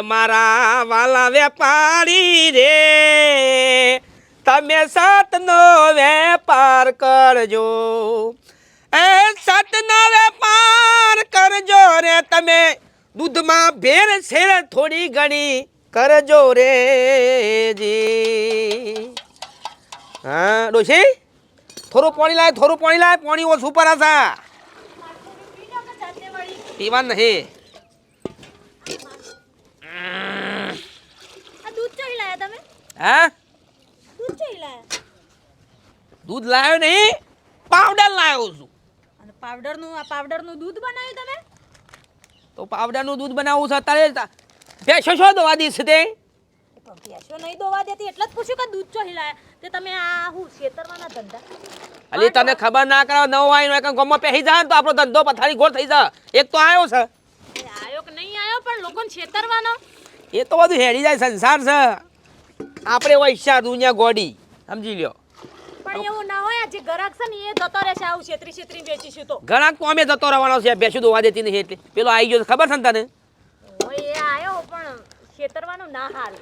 એ મારા વાલા વેપારી રે. તમે સતનો વેપાર કરજો. એ સતનો વેપાર કરજો રે. તમે દૂધમાં ભેર શેર થોડી ઘણી કરજો રે જી. હા, ડોશી? થોડું પાણી લાય, થોડું પાણી લાય, પાણી ઓછું પર હશે પીવા નહીં આ દૂધ ચોઈ લાયા તમે હા? દૂધ લાવ્યો નહીં? પાવડર લાવ્યો છું. અને પાવડરનું આ પાવડરનું દૂધ બનાવ્યું તમે? તો પાવડરનું દૂધ બનાવવું છે અત્યારે ભેંસો શું દવા દીશ તે? ભેંસો નહીં દોવા દેતી એટલે જ પૂછ્યું કે દૂધ ચો લાયા તે તમે આ હું છેતરવાના ધંધા અલી તને ખબર ના કરાવ નવો આવીને એક ગમમાં પહેરી જાય ને તો આપણો ધંધો પથારી ગોળ થઈ જાય. એક તો આવ્યો છે. આવ્યો કે નહીં આવ્યો પણ લોકોને છેતરવાનો એ તો બધું હેડી જાય સંસાર છે. આપણે વૈશા દુનિયા ગોડી સમજી લ્યો. પણ એવું ના હોય જે ગરાક છે ને એ જતો રહેશે આવું છેતરી છેતરી વેચીશું તો. ગરાક તો અમે જતો રહેવાનો છે બેસું દોવા દેતી નહીં એટલે. પેલો આવી ગયો ખબર છે ને તને? ઓય એ આયો પણ છેતરવાનું ના હાલ.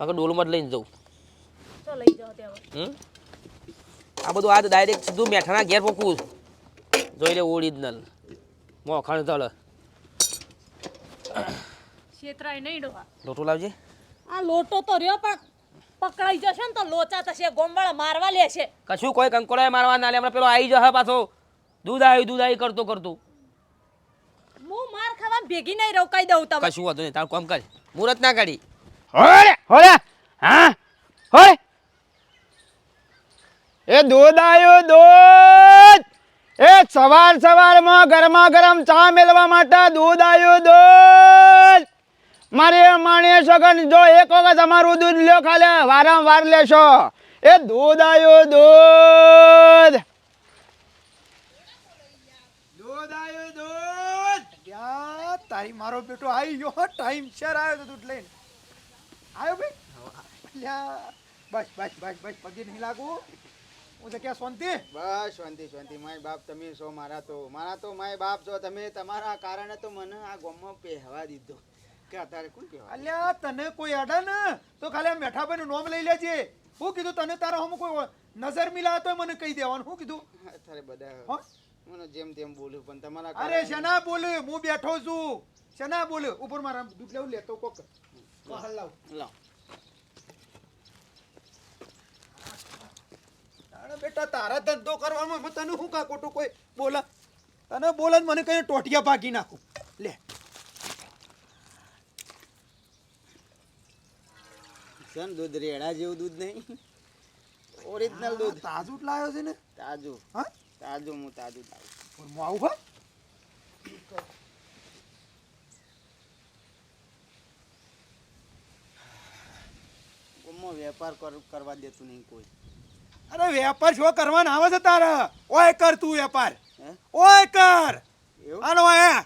હવે ડોલમાં જ લઈને જઉં. તો લઈ જાવ હમ? આ બધું આ ડાયરેક્ટ સીધું મેઠાના ઘેર પોકું જોઈ લે ઓરિજિનલ મોખણ તળ છેતરાય નહીં ડોહા. લોટો લાવજે. આ લોટો તો રહ્યો પણ પકડાઈ જશે ને તો લોચા થશે ગોમવાળા મારવા લેશે. કશું કોઈ કંકોડાએ મારવા ના લે હમણાં પેલો આવી જશે પાછો. દૂધ આવી દૂધ આવી કરતો કરતો. હું માર ખાવા ભેગી નહીં રોકાઈ દઉં તમે કશું વાંધો નહીં તારું કામ કર મુરત ના કાઢી. હોરે હોરે હા હોય એ દૂધ આવ્યું દૂધ. એ સવાર સવારમાં ગરમા ગરમ ચા મેળવા માટે દૂધ આવ્યું દૂધ. મારી માણીએ સગન જો એક વખત અમારું દૂધ લ્યો ખાલે વારંવાર લેશો. એ દૂધ આવ્યું દૂધ. તારી મારો બેટો આવી ગયો ટાઈમ શેર આવ્યો તો દૂધ લઈને. આવ્યો ભાઈ? બસ બસ બસ બસ પગે નહીં લાગુ. હું તો ક્યાં શાંતિ? બસ શાંતિ શાંતિ. માય બાપ તમે છો મારા તો મારા તો માય બાપ છો. તમે તમારા કારણે તો મને આ ગામમાં પહેવા દીધો. કે કોણ અલ્યા તને કોઈ અડે ને? તો ખાલી આ મેઠાભાઈનું નોમ લઈ લેજે. હું કીધું તને તારા હમ કોઈ નજર મિલા તો મને કહી દેવાનું. હું કીધું? અત્યારે બધા મને જેમ તેમ બોલ્યું પણ તમારા અરે શેના બોલ્યું? હું બેઠો છું. શેના બોલ્યું? ઉપર મારા દૂધ લેવું લેતો કોક. લાવ. લાવ. તારા બેટા તારા ધંધો કરવામાં તને શું કા ખોટું કોઈ બોલા? તને બોલે મને કઈ ટોટિયા ભાગી નાખું. લે. છે દૂધ રેડા જેવું દૂધ નહીં. ઓરિજિનલ દૂધ. તાજું જ લાવ્યો છે ને? તાજું. હા? તાજું હું તાજું લાવું. પણ હું આવું હા ગામમાં વેપાર કરવા દેતું નહીં કોઈ. અરે વેપાર શું કરવાના આવે છે તારા. ઓય કર તું વેપાર. ઓય કર. આનો આ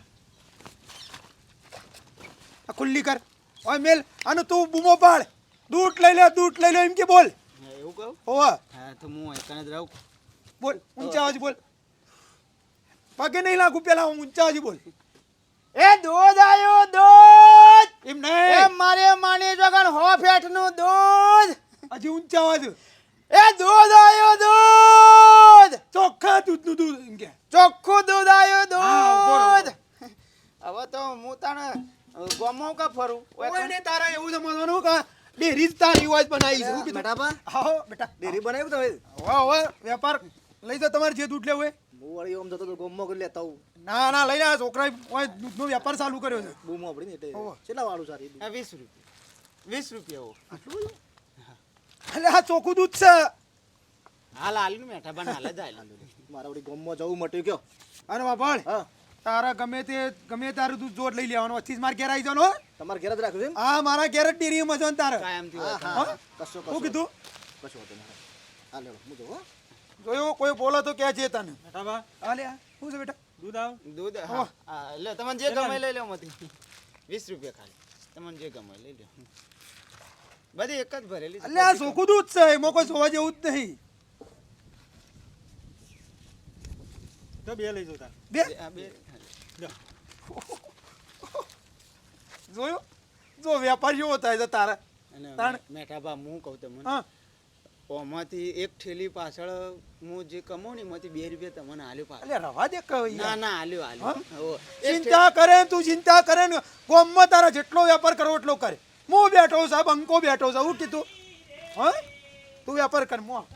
ખુલ્લી કર. ઓય મેલ. આનો તું બૂમો પાડ. દૂધ લઈ લે દૂધ લઈ લે એમ કે બોલ. હા, એવું કહું? ઓવા હા તો હું એકને જ રહું બોલ ઊંચા અવાજ બોલ. પગે નહીં લાગુ પેલા ઊંચા અવાજ બોલ. એ દૂધ આયો દૂધ! એમ એ નહીં મારી માણી જગન હો ફેટનું દૂધ? હજી ઊંચા અવાજ. એ દૂધ આયો દૂધ! ચોખ્ખા દૂધનું દૂધ એમ કે. ચોખ્ખું દૂધ રહો, દૂધ! હવે તો હું તને ગમો કા ફરું? ઓય ને તારા એવું સમજવાનું કે ડેરી જ તારી હોય બનાવી છે શું કીધું બેટાપા હા બેટા. ડેરી બનાવ્યું તમે વાહ વાહ વેપાર. લઈ જાઓ તમારે જે દૂધ લેવું હોય. હું વળી આમ જતો તો ગોમો કરી લેતા હું ના ના લઈને આ છોકરાએ ઓય દૂધનો વેપાર ચાલુ કર્યો છે. બૂમો પડી ને એટલે. કેટલા વાળું સારી વીસ રૂપિયા. વીસ રૂપિયા આટલું બધું? એટલે આ ચોખ્ખું દૂધ છે. હાલ હાલ મેઠા બન હાલ જ હાલ મારા વળી ગોમો જવું મટ્યું કયો? અને બાપણ હા. તારા ગમે તે ગમે તારું દૂધ જોડ લઈ લેવાનો. વચ્ચે જ મારા ઘેર આવી જવાનો હો. તમારે ઘેર જ રાખ્યું છે હા મારા ઘેર જ ડેરીમાં છે ને તારે કાયમથી હા? કશો શું કીધું? કશો હતો હા લેવો હું જોયું? કોઈ બોલો તો કે છે તને. બેટાબા હા લે. શું છે બેટા? દૂધ આવ. દૂધ હા. હા, લે તમને જે ગમે લઈ લો મતી વીસ રૂપિયા ખાલી. તમને જે ગમે લઈ લો. બધી એક જ ભરેલી છે. એટલે આ ચોખ્ખું દૂધ છે. એમાં કોઈ સોવા જેવું જ નહીં. તો બે લઈ જતા બે? બે. જોયું? જો વેપારી એવો થાય છે તારે. મેઠાભા હું કહું તમને ઓમાંથી એક થેલી પાછળ હું જે કમાઉં ને એમાંથી બે રૂપિયા તમને આલ્યો પાછળ. એટલે રવા દે કહું ના ના આલ્યો આલ્યો. ચિંતા કરે તું ચિંતા કરે ને. ગોમમાં તારા જેટલો વેપાર કરો એટલો કરે. હું બેઠો સાહેબ અંકો બેઠો છું. હું કીધું હા? તું વેપાર કર મો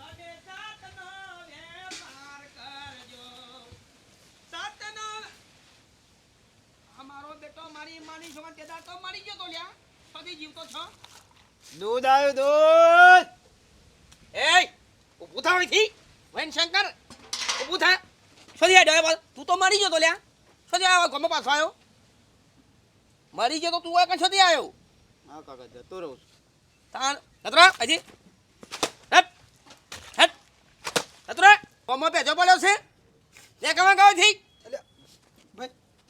તો લ્યા પછી જીવતો છો? દૂધ આવ્યું દૂધ! એ ઊભું થા અહીંથી. વૈન શંકર ઊભું થા. શોધી આ બોલ તું તો મરી ગયો તો લ્યા. શોધી આવ્યો ગમે પાછો આવ્યો મરી ગયો તો તું આ કઈ શોધી આવ્યો હા કાકા જતો રહું છું. તાણ નતરા હજી. હટ હટ. નતરા કોમો પેજો પડ્યો છે. લે કમાં ગાવથી. ભાઈ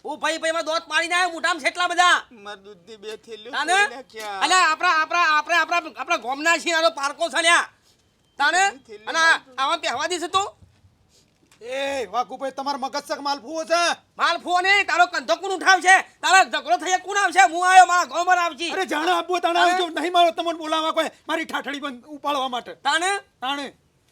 હું ભાઈ ભાઈ માં દોત પાડી ના મોટામ છેટલા બધા. મારા દૂધની બે થેલીઓ તાને? અલે આપણા આપણા આપણે આપણા આપણા ગોમના છીએ આનો પારકો છે તાને? અને આ- આવા પહેવા દીસ તું? એ વાઘુભાઈ તમારો મગજ સક માલ ફૂવો છે? માલ ફૂવો નહીં તારો કંધો કોણ ઉઠાવશે? તારો ઝઘડો થઈ કોણ આવશે? હું આવ્યો મારા ગોમર આવજી. અરે જાણે આપવો તાણે આવજો નહીં મારો તમને બોલાવવા કોઈ મારી ઠાઠડી બંધ ઉપાડવા માટે. તાને? તાણે?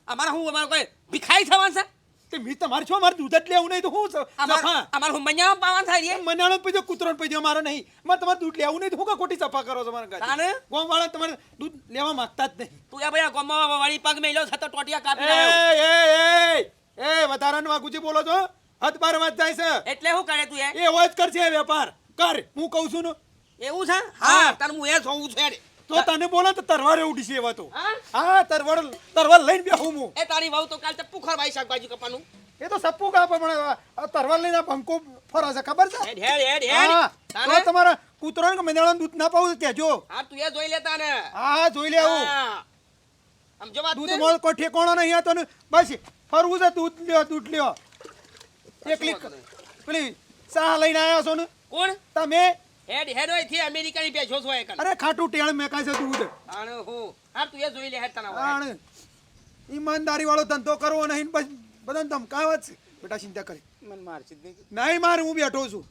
અમારા હું અમારો કોઈ ભિખાઈ થવાનું છે? તે મી તમારે છો મારે દૂધ જ લેવું નહીં તો હું સફા અમાર હું પાવાનું થાય રે મનાણો પીજો કૂતરો પૈજો મારે નહીં. મારે તમારે દૂધ લેવું નહીં તો હું કા ખોટી સફા કરો છો મારા તાને? ગોમ વાળા તમારે દૂધ લેવા માંગતા જ નહીં. તું એ ભાઈ ગોમ વાળી પગ મેલ્યો છતો ટોટિયા કાપી એ એ એ એ વધારાનું વાગુજી બોલો છો? હદ બાર વાત જાય છે. એટલે શું કરે તું એ? એ એવો જ કરશે વેપાર. કર હું કહું છું ને. એવું છે? હા. હા તાર હું એ જોઉં છે. તો તને બોલો તો તરવારે ઉડી છે એવા તો. હા? તરવાર તરવાર લઈને બેહું હું. એ તારી વહુ તો કાલ તે પુખર ભાઈ શાકભાજી કપાનું. એ તો સપ્પુ કા પણ તરવાર લઈને ભંકો ફરે છે ખબર છે? હેડ હેડ હેડ હા તો તમારા કૂતરો ને મેંદાળાનું દૂધ ના પાવું કેજો હા તું એ જોઈ લેતા ને હા જોઈ લેવું. સમજો વાત દૂધ મોલ કોઈ ઠેકોણો નહીં ને બસ ફરવું છે દૂધ લ્યો દૂધ લ્યો. એકલી પેલી ચા લઈને આવ્યા છો ને? કોણ? તમે? હેડ હેડ હોયથી અમેરિકાની પેશો છો એ કણ અરે ખાટું ટેણ મેકાય છે દૂધ આણે હો. હા તું એ જોઈ લે હેડ તને આણે. ઈમાનદારી વાળો ધંધો કરવો નહીં ને બસ બધાને ધમકાવે જ છે. બેટા ચિંતા કરી. મન મારશે નહીં. માર હું બેઠો છું.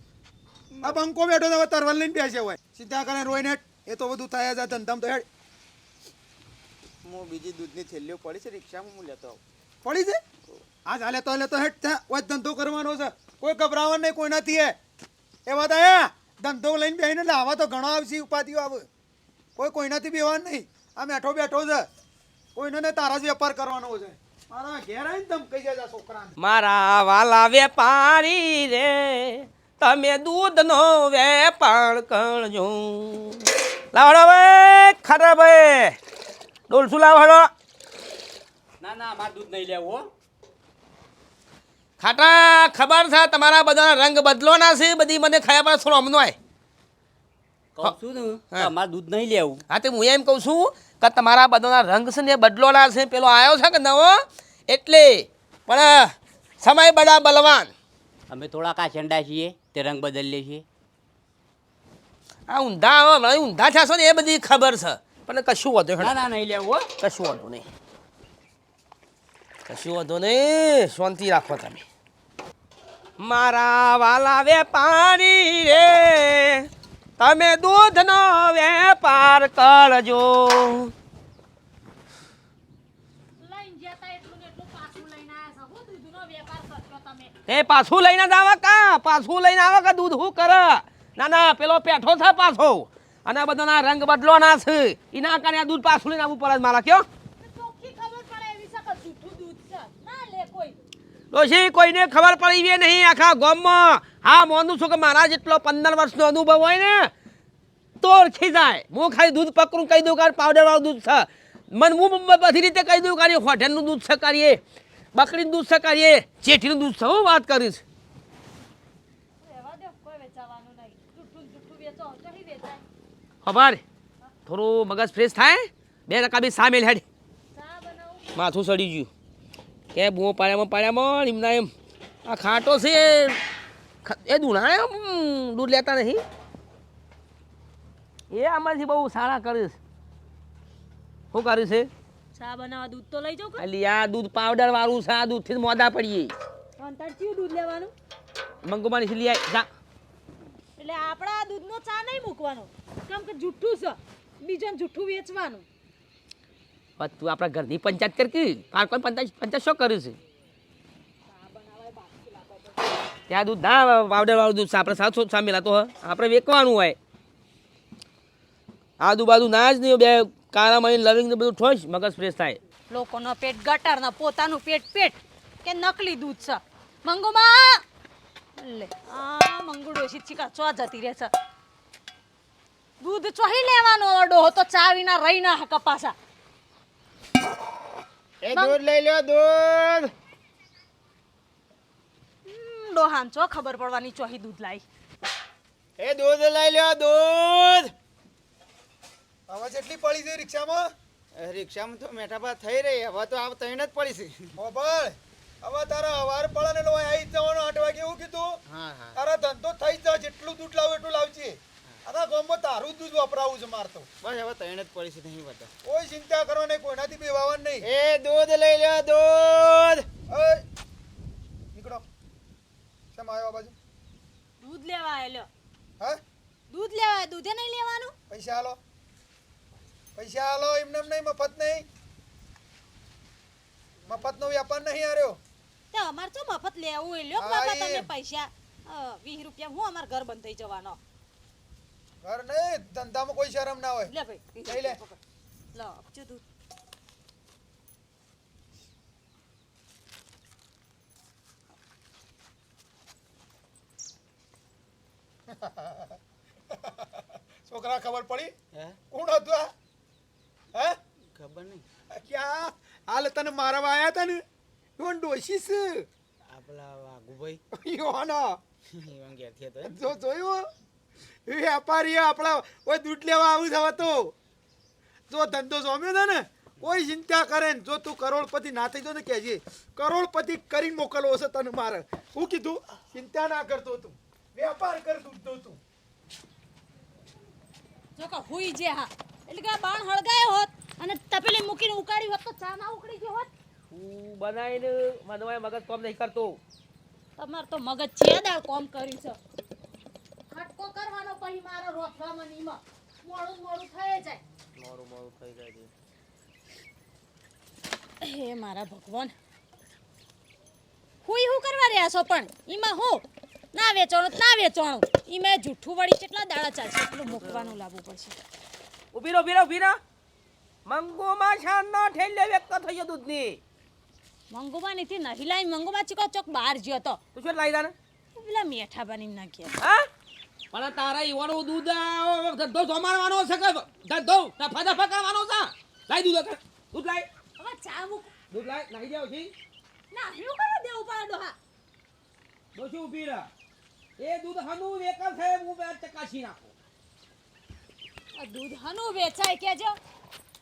આ બંકો બેઠો તો તરવલ લઈને બેસે હોય. ચિંતા કરે રોઈને. એ તો બધું થાય જ ધંધામાં તો હેડ. હું બીજી દૂધની થેલીઓ પડી છે રિક્ષામાં હું લેતો આવું. પડી છે? આ ચાલે તો લેતો હેડ. ત્યાં હોય ધંધો કરવાનો છે. કોઈ ગભરાવા નહીં કોઈ નથી હે એ વાત આયા? ધંધો લઈને બેહીને એટલે આવા તો ઘણો આવશે ઉપાધિઓ આવે. કોઈ કોઈનાથી બેવાનું નહીં. આ બેઠો બેઠો છે. કોઈને ને તારા જ વેપાર કરવાનો છે. મારા ઘેર આવીને ધમ કહી જાય છોકરાને. મારા વાલા વેપારી રે તમે દૂધનો વેપાર કરજો. લાવડો ભાઈ ખરા ભાઈ. ડોલસું લાવડો ના ના મારે દૂધ નહીં લેવું હો. ખાટા ખબર છે? તમારા બધાના રંગ બદલોના છે. બધી મને ખાયા પર થોડો અમનો આય? કહું છું ને. અમારે દૂધ નહીં લેવું. હા તે હું એમ કહું છું કે તમારા બધાના રંગ છે ને બદલો બદલોના છે. પેલો આવ્યો છે કે નવો એટલે પણ સમય બડા બલવાન. અમે થોડા કાચંડા છીએ તે રંગ બદલીએ છીએ આ ઊંધા ઊંધા થશો ને એ બધી ખબર છે. પણ કશું વાંધો ના ના નહીં લેવું હો. કશું વાંધો નહીં. કશું વાંધો નહીં. શાંતિ રાખો તમે. મારા વાલા વેપારી રે. તમે દૂધનો વેપાર કરજો. હું એ પાછું લઈને જ આવે કા? પાછું લઈને આવે કે દૂધ શું કરે? ના ના પેલો પેઠો છે પાછો. અને બધાના રંગ બદલો ના છે. એના કારણે આ દૂધ પાછું લઈને આવવું પડે મારા કયો ચોખ્ખી ખબર પડે એવી છે કે જૂઠું દૂધ છે ના લે કોઈ ડોશી કોઈને ખબર પડી નહીં આખા ગામમાં. હા મોનું છું કે મારા જેટલો પંદર વર્ષનો અનુભવ હોય ને, તો ઓળખી જાય. હું ખાલી દૂધ પકડું કહી દઉં કારણ પાવડરવાળું દૂધ છે. મને હું બધી રીતે કહી દઉં કારણ હોટેલનું દૂધ છે કરીએ બકરીનું દૂધ છે કરીએ ચેઠીનું દૂધ છે, હું વાત કરીશ. ખબર? થોડું મગજ ફ્રેશ થાય? બે રકાબી સામેલ હેડ. માથું સડી ગયું. કે બૂમો પાડ્યામાં પાડ્યામાં એમના એમ આ ખાટો છે. એ દુણા એમ દૂધ લેતા નહીં. એ આમાંથી બહુ સારા કરીશ શું કર્યું છે? ચા બનાવવા દૂધ તો લઈ જાઉં અલી આ દૂધ પાવડર વાળું છે આ દૂધથી થી મોદા પડીએ. અંતર ચિયું દૂધ લેવાનું? મંગુમાની લઈ આય જા. એટલે આપણા દૂધનો ચા નહીં મૂકવાનો. કેમ કે જુઠ્ઠું છે. બીજાને જુઠ્ઠું વેચવાનું. પણ તું આપણા ઘરની પંચાયત કર કે કોઈ પંચાયત પંચાયત શું કર્યું છે? ત્યાં દૂધ ના પાવડર વાળું દૂધ આપણે સાચો સા મિલાતો હોય. આપણે વેચવાનું હોય. આજુબાજુ ના જ નહીં બે કાળા મળી લવિંગ ને બધું ઠોસ, મગજ ફ્રેશ થાય. લોકોનો પેટ ગટર ને પોતાનું પેટ પેટ કે નકલી દૂધ છે. મંગુમાં! લે, આ મંગુડો શિક્ષિકા ચો જતી રહે છે? દૂધ ચોહી લેવાનો ઓડો તો ચા વિના રહી ના કપાસા એ દૂધ લઈ લ્યો દૂધ. ડોહાન ચો ખબર પડવાની ચોહી દૂધ લાઈ એ દૂધ લઈ લ્યો દૂધ. આવાજ જેટલી પડી છે રિક્ષામાં? રિક્ષામાં તો મેઠાપા થઈ રહી હવે તો આ તૈણ જ પડી છે. મોબાઈલ હવે તારા અવાર પડે ને આવી જવાનો આઠ વાગે એવું કીધું. હા હા. તારા ધંધો થઈ જ જાય જેટલું દૂધ લાવું એટલું લાવજે. આના ગામમાં તારું દૂધ વપરાવું છે મારતો બસ હવે તૈણ જ પડી છે નહીં બધા. કોઈ ચિંતા કરવાની કોઈનાથી બેવાનું નહીં. એ દૂધ લઈ લ્યો દૂધ! ઓય નીકળો. કેમ આવ્યો બાજુ? દૂધ લેવા આવેલો. હે? દૂધ લેવા દૂધે નહીં લેવાનું? પૈસા હાલો પૈસા હાલો એમને એમ નહીં મફત નહીં. મફતનો વ્યાપાર નહીં આર્યો તો અમાર તો મફત લેવું એ લ્યો બાબા બાપા તમે પૈસા. વીસ રૂપિયા હું અમાર ઘર બંધ થઈ જવાનો. ઘર નહીં ધંધામાં કોઈ શરમ ના હોય. લે ભાઈ લઈ લે. લો આપજો દૂધ. છોકરા ખબર પડી? હે? કોણ હતું આ? હે? ખબર નહીં. ક્યાં? હાલ તને મારવા આયા હતા ને? કોણ ડોશીસ આપલા વાગુભાઈ યોના? જો જોયું? વેપારી આપણા કોઈ દૂધ લેવા આવું થવા તો. જો ધંધો સોમ્યો છે ને કોઈ ચિંતા કરે ને જો તું કરોડપતિ ના થઈ જો ને કહેજે કરોડપતિ કરીને મોકલવો છે તને મારે. હું કીધું ચિંતા ના કરતો તું. વેપાર કર દૂધનો તું જો કે હુઈ જે હા. એટલે કે બાણ હળગાયો હોત અને તપેલી મૂકીને ઉકાળી હોત તો ચા ના ઉકળી ગયો હોત. હું બનાવીને મને મગજ કામ નહીં કરતો. તમાર તો મગજ છે દાળ કોમ કર્યું છે. ખટકો કરવાનો પછી મારો રોફવામાં નીમાં મોડું મોડું થઈ જાય. મોડું મોડું થઈ જાય છે. હે મારા ભગવાન. હુઈ હું કરવા રહ્યા છો પણ? ઈમાં હું? ના વેચવાનું તો ના વેચવાનું. ઈમાં જૂઠું વળી કેટલા દાડા ચાલશે? એટલું મૂકવાનું લાવવું પડશે. ઊભી રહો ઊભી રહો ઊભી રહો. મંગોમાં શાનનો ઠેલ્યો વ્યક્ત થઈ ગયો દૂધની. મંગુમાં નીથી નહીં લાઈ મંગુમાં ચીકો ચોક બહાર જ્યો તો. તું શું લાઈ દાને? પેલા મેઠા બની નાખ્યા હા? પણ તારા ઈવાનો દૂધ ધંધો જમાડવાનો છે કે ધંધો? નફા નફા કરવાનો છે? લાઈ દૂધ કર દૂધ લાઈ. હવે ચા મૂક. દૂધ લાઈ. નાખી જાવ છી ના હું કરવા દેવું પડે ડોહા? ડોશી ઊભી રહે. એ દૂધ હનુ વેકર છે હું બે ચકાસી નાખો. આ દૂધ હનુ વેચાય કેજો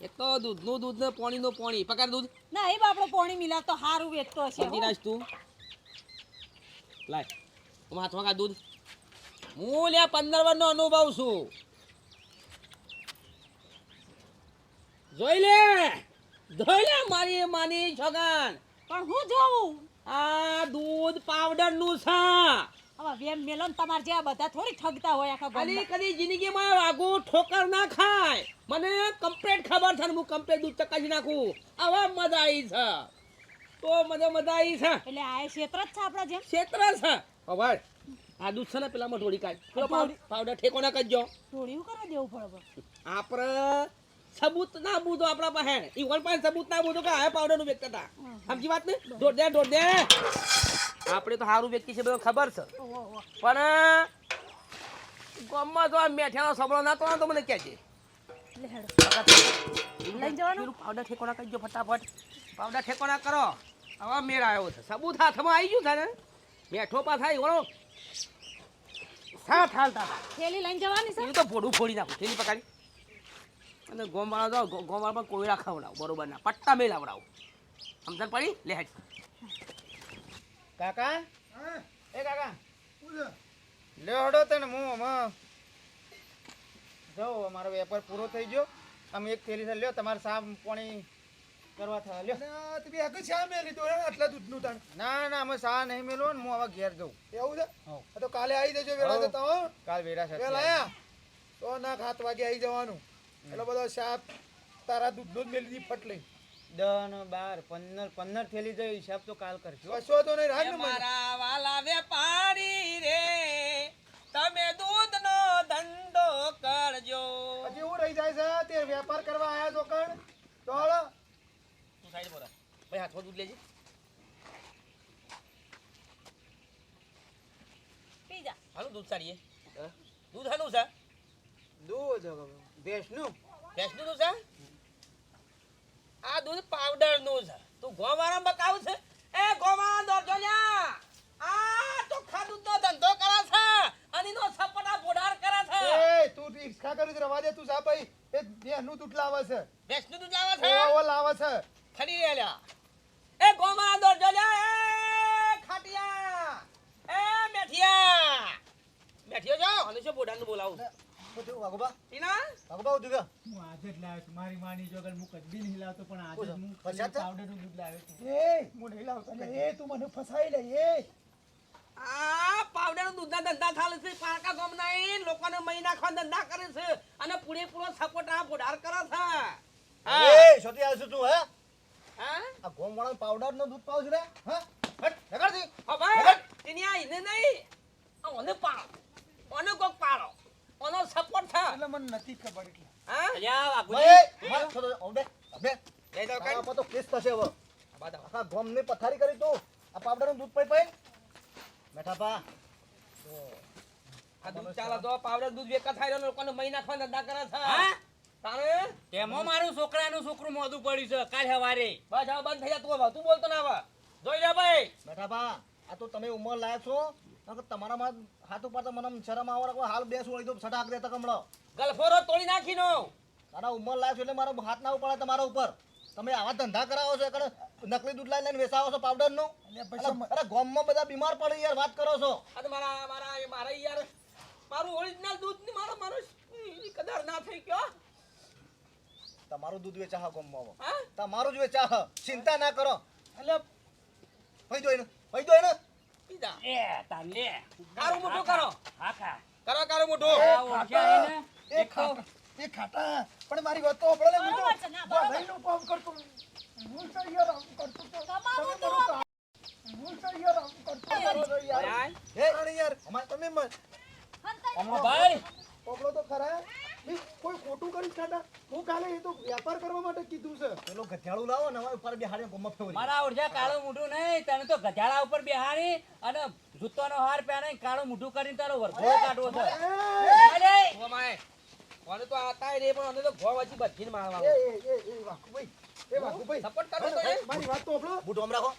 એ તો દૂધનું દૂધ ને પાણીનું પાણી. પકાર દૂધ. ના એ બાપડો પાણી પોણી મિલાવતો હારું વેચતો હશે સમજી તું? લાય. તું હાથમાં કા દૂધ? હું લ્યા પંદર વર્ષનો અનુભવ છું. જોઈ લે જોઈ લે મારી માની છગન. પણ હું જોઉં? આ દૂધ પાવડરનું છે. હવે વેમ મેલન તમાર જેવા બધા થોડી ઠગતા હોય આખા કદી ગામમાં. કદી જિંદગીમાં વાગુ ઠોકર ના ખાય. મને કમ્પ્લેટ ખબર છે ને હું કમ્પ્લેટ દૂધ ચકાસી નાખું. હવે મજા આવી છે. તો મજા મજા આવી છે. એટલે આ ક્ષેત્ર જ છે આપણા જેમ. ક્ષેત્ર છે. ખબર આ દૂધ છે ને પેલામાં ઢોળી કાઢ. પેલો પાવડર ઠેકો ના કરજો. ઢોળ્યું કરવા દેવું પડે આપણે સબૂત ના બૂધો આપણા પાસે ઈવન પાસે સબૂત ના બૂધો કે આ પાવડરનું વ્યક્ત હતા સમજી વાત ને? ઢોળ દે ઢોળ દે. આપણે તો સારું વ્યક્તિ છે બધું ખબર છે. પણ ગામમાં તો આ મેઠાનો સબળો ના તો મને કહે છે. એટલે હેડો. લઈ જવાનું? પાવડર ઠેકોના કરજો ફટાફટ. પાવડર ઠેકોના કરો. હવે મેળ આવ્યો છે. સબૂત હાથમાં આવી ગયું છે ને? મેઠો પા થાય વળો સાથ હાલતા હતા થેલી લઈને જવાની છે? એ તો ભોડું ફોડી નાખું થેલી પકડી. અને ગોમવાળા તો ગોમવાળા પર કોયડા ખવડાવ બરોબર ના પટ્ટા મેલ આવડાવ સમજણ પડી? લે હેડ. કાકા? હા. એ કાકા. લે હડો તને હું આમાં. જાઉં અમારો વેપાર પૂરો થઈ ગયો. અમે એક થેલી લ્યો તમારે સાફ પાણી કરવા થા લ્યો. તમે આગળ શા મેલી તો આટલા દૂધનું તાણ. ના ના અમે સા નહીં મેલો ને હું હવે ઘેર જઉં. એવું છે. તો કાલે આવી જજો વેળા. જતા હો. કાલ વેરા સાથે વેલા આયા તો ના ખાત વાગે આવી જવાનું. એટલે બધો સાપ તારા દૂધનું જ મેલી દી ફટ લઈ દસ બાર પંદર પંદર થેલી જાય હિસાબ તો કાલ કરજો. કશો તો નહીં રાખ. મારા વાલા વેપારી રે તમે દૂધનો ધંધો કરજો. હજી હું રહી જાય છે તે વેપાર કરવા આયા છો કણ? તો. તું સાઈડ પર. ભાઈ હાથમાં દૂધ લેજે. પી જા. હાલું દૂધ સાડીએ. દૂધ હાલું છે? દૂધ ભેંસનું. ભેંસનું દૂધ છે? આ દૂધ પાવડરનું છે. તું ગોવાળા બકાવ છે? એ ગોવાળા દોરજો લ્યા આ તો ખાદૂધ નો ધંધો કરે છે. અને નો સપના બોડાર કરે છે. એ તું રિક્ષા કરી તો રવા દે તું જા ભાઈ. એ દેહનું દૂધ લાવે છે. ભેંસનું દૂધ આવે છે? ઓ લાવે છે. ખડી રે એ ગોમા દોર જોજે એ ખાટિયા એ મેઠિયા. મેઠિયો જો અને શું બોડાને બોલાવું? વાઘોબા. ટીના? વાઘોબા ઉઠી ગયો. હું આજે જ લાવ્યો છું. મારી માની જોગર હું કદી નહીં લાવતો પણ આજે જ હું પાવડરનું દૂધ લાવ્યો છું. એ હું નહીં લાવતો. એ તું મને ફસાઈ લે એ. આ પાવડર દૂધના ધંધા થાલે છે પારકા ગામના એ લોકોને મહિના નાખવા ધંધા કરે છે. અને પૂરેપૂરો સપોર્ટ આ બોડાર કરે છે. એ સોટી આવશું તું હે? હા? આ ગોમ વાળા પાવડર નો દૂધ પાવ છે રે હા? હટ નગરથી હવે એની આ ઇને નહીં. આ ઓને પાડો. ઓને કોક પાડો. ઓનો સપોર્ટ થા. એટલે મને નથી ખબર એટલે. હા? ભાઈ માર થોડો ઓબે ઓબે લઈ તારા કાંઈ. પર તો કેસ થશે હવે. બાદા. આખા ગોમ ને પથારી કરી તું. આ પાવડરનું દૂધ પઈ પઈ બેઠા પા આ દૂધ ચાલા તો પાવડર દૂધ વેકા થાય લોકોને મહિના નાખવા દા કરે છે તારે તેમાં મારું છોકરાનું છોકરું મોઢું પડ્યું છે? કાલ સવારે. બસ હવે બંધ થઈ જા તું તું બોલતો ના હવે. જોઈ લે ભાઈ. બેઠા આ તો તમે ઉંમર લાયક છો. તમારામાં હાથ ઉપર તો મને શરમ આવે હાલ બેસ વળી તો સટાક દેતા કમળો. ગલફોરો તોડી નાખીનો તારા ઉંમર લાયક છો એટલે મારો હાથ ના ઉપડે તમારા ઉપર. તમે આવા ધંધા કરાવો છો એટલે નકલી દૂધ લાઈને લઈને વેચાવો છો પાવડરનું? અરે ગામમાં બધા બીમાર પડે યાર વાત કરો છો. આ મારા મારા મારા યાર મારું ઓરિજિનલ દૂધની મારો મારો કદર ના થઈ ગયો. તમારું દૂધ વેચા. હા તમારું જ વેચા હા. ચિંતા ના કરો. એટલે ભાઈ જોઈને ભાઈ જોઈને પીધા. એ તાન લે. કારું મોટું કરો. હા ખા. કરો કારું મોટું? એ એક ખાટા એ ખાટા. પણ મારી વાત તો આપણે મોટો હું તો બરોબર છે, ના, બરોબર. ભલાઈનું કામ કરતો હું. તો યાર આમ કરતો તો. કમાવું તમે તો હું તો યાર આમ કરતો તો યાર. હે યાર અમાર તમે મત ભાઈ પકડો તો ખરા. કોઈ ખોટું કરી ખાતા હું કાલે એ તો વેપાર કરવા માટે કીધું છે. પેલો ગધેડું લાવો ને ઉપર બેહાડીને ગામમાં ફેરવી. મારા ઓળખ્યા કાળો મોઢું નહીં તને તો ગધાડા ઉપર બેહાડી અને જૂતોનો હાર પહેરાઈ કાળું મૂઢું કરીને તારો વરઘોડો કાઢવો છે. અરે! ઓ તો આતા રે પણ અમને તો ઘો વચ્ચે બધીને મારવા એ એ એ વાઘુભાઈ એ વાઘુભાઈ. સપોર્ટ કરો તો મારી વાત તો આપણો બૂટ રાખો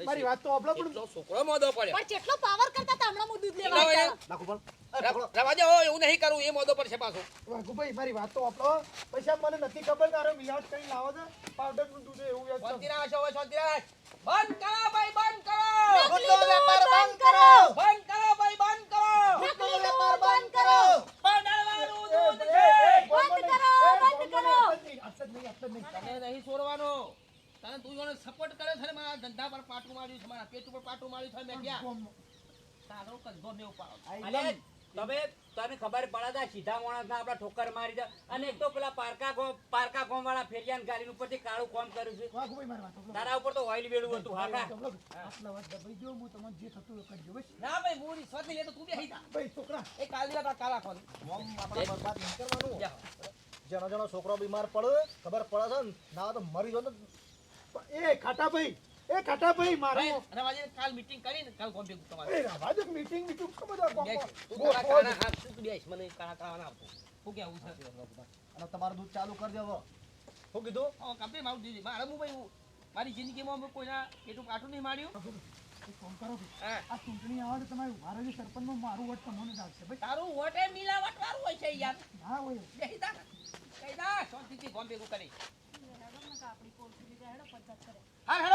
મારી વાત તો આપણો પણ છોકરો મોદો પડ્યો પણ કેટલો પાવર કરતા તા હમણાં હું દૂધ લેવા આવ્યો નાખો પણ એ રવા દે હો એવું નહીં કરું એ મોદો પર છે પાછો વાઘુભાઈ મારી વાત તો આપણો પૈસા મને નથી ખબર તારો મિલાવટ કરી લાવો છે પાવડરનું દૂધ એવું વેચો શાંતિ રાખ હવે શાંતિ બંધ કરો ભાઈ બંધ કરો નકલી વેપાર બંધ કરો બંધ કરો ભાઈ બંધ કરો નકલી વેપાર બંધ કરો પાવડરવાળું એ, દૂધ છે બંધ કરો, બંધ કરો. નહીં, નહીં, હાથ નહીં. તને નહીં છોડવાનો તને તું જોને સપોર્ટ કરે છે મારા ધંધા પર પાટું માર્યું છે મારા પેટ ઉપર પાટું માર્યું છે મેં ક્યાં? તારો કંધો ને ઉપાડો. તમે તને ખબર પડે સીધા માણસ ના આપડા ઠોકર મારી દે. અને એક તો પેલા પારકા ગોમ પારકા ગોમ વાળા ફેરિયાન ગાડી ઉપરથી કાળું કોમ કર્યું છે. મારી. તારા ઉપર તો ઓઇલ વેળું હતું હા ખા. આટલા વાત દબાઈ દો, હું તમને જે થતું એ કરજો, બસ. ના ભાઈ હું રિશ્વત લે તો તું બેસી જા. ભાઈ, છોકરા, એ કાલ દિવસ કાલા ખોલ. મોમ આપણા બરબાદ નહીં કરવાનું. જા. જેનો જેનો છોકરો બીમાર પડે ખબર પડે છે ને ના તો મરી જો ને એ ખાટાભાઈ, એ ખાટાભાઈ, મારે રવાજે કાલ મીટિંગ કરીને કાલ કોમ ભેગું તમારે એ રવા મીટિંગ meeting શું બધા ગોળમાં. તું. હાથ તું બેસ મને કાળા કાળા આપો. શું કેવું છે? અને તમારું દૂધ ચાલુ કરી દેવો શું કીધું? ઓ કંપની મારું દીધી મારે હું ભાઈ મારી જિંદગીમાં મેં કોઈના એટલું કાટું નહીં માર્યું. એક કરો આ ચૂંટણી આવે તો તમારે ઊભા રહેજો સરપંચમાં મારું વોટ તમને જ આવશે ભાઈ. તારું વોટે મિલાવટ વાળું હોય છે યાર. ના હોય. જા. કહી દા શાંતિથી ગોમ ભેગું કરી? હા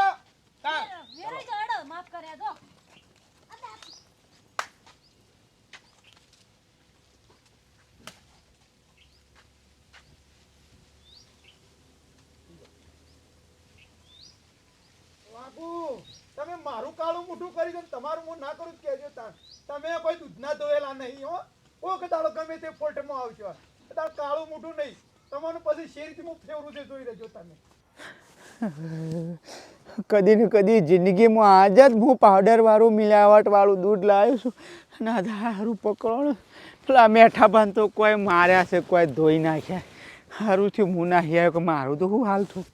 તમે મારું કાળું મોઢું કરી દો તમારું હું ના કરું કેજો તાણ તમે કોઈ દૂધના ધોયેલા નહીં હો. કોક દાડો ગમે તે ફોલ્ટમાં આવજો. દાડ કાળું મોઢું નહીં. તમારું પછી શેરીથી હું ફેવરું છે જોઈ રહેજો તમે કદી ને કદી જિંદગીમાં આજ જ હું પાવડરવાળું મિલાવટવાળું દૂધ લાવ્યો છું અને આ પકડો. પેલા મેઠા બાંધ તો કોઈ માર્યા છે, કોઈ ધોઈ નાખ્યા. સારું થયું હું નાખી આવ્યો કે મારું તો હું હાલ છું